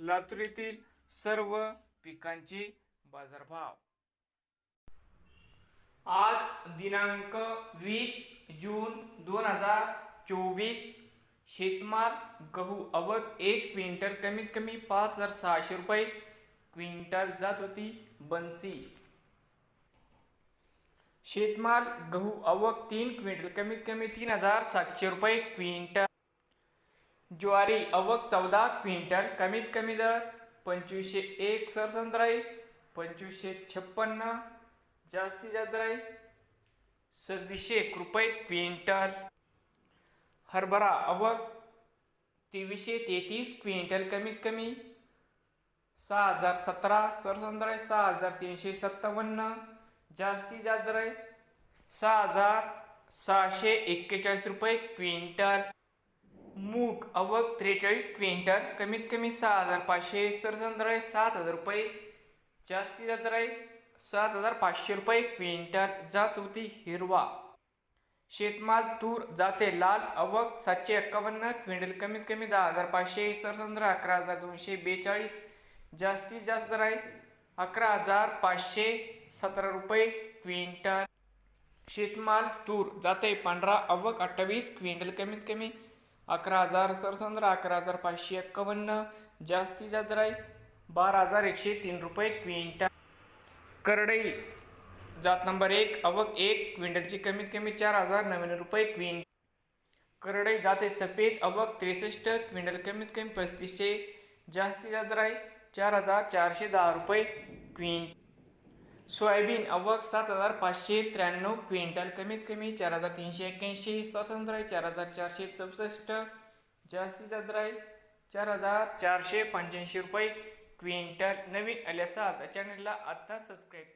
लातूर येथील सर्व पिकांचे बाजारभाव. आज दिनांक वीस जून दोन हजार चोवीस. शेतमाल गहू अवक एक क्विंटल कमीत कमी पाच हजार सहाशे रुपये. क्विंटल जात होती बन्सी. शेतमाल गहू अवक तीन क्विंटल कमीत कमी तीन हजार सातशे रुपये क्विंटल. ज्वारी अवक चौदा क्विंटल कमीत कमी दर पंचवीसशे एक सरसंत्राई पंचवीसशे छप्पन्न जास्तीत जास्त सव्वीसशे एक रुपये क्विंटल. हरभरा अवक तेवीसशे तेहतीस क्विंटल कमीत कमी सहा हजार सतरा सरसंत्राई सहा हजार तीनशे सत्तावन्न जास्तीत जास्त सहा हजार सहाशे एक्केचाळीस रुपये क्विंटल. मूग अवक त्रेचाळीस क्विंटल कमीत कमी सहा हजार पाचशे सरसंदर आहे सात हजार रुपये. जास्तीत जास्त आहे सात हजार पाचशे रुपये क्विंटल जात होती हिरवा. शेतमाल तूर जाते लाल अवक सातशे एक्कावन्न क्विंटल कमीत कमी दहा हजार पाचशे सरसंद्र अकरा हजार दोनशे बेचाळीस. जास्तीत जास्त दर आहे अकरा हजार पाचशे सतरा रुपये क्विंटल. शेतमाल तूर जाते पांढरा अवक अठ्ठावीस क्विंटल कमीत कमी अकरा हजार सरसंद्र अकरा हजार पाचशे एक्कावन्न जास्तीत जास्त बारा हजार एकशे तीन रुपये क्विंटल. करडई जात नंबर एक अवक एक क्विंटलची कमीत कमी चार हजार नव्याण्णव रुपये क्विंटल. करडई जाते सफेद अवक त्रेसष्ट क्विंटल कमीत कमी पस्तीसशे जास्तीत जास्त चार हजार चारशे दहा रुपये क्विंट सोयाबीन अवक सात हजार पाचशे त्र्याण्णव क्विंटल कमीत कमी चार हजार तीनशे एक्क्याऐंशी स्वतंत्र चार हजार चारशे चौसष्ट जास्तीचा जास्त दर आहे चार हजार चारशे पंच्याऐंशी रुपये क्विंटल. नवीन आल्यासा चॅनलला आत्ता सबस्क्राईब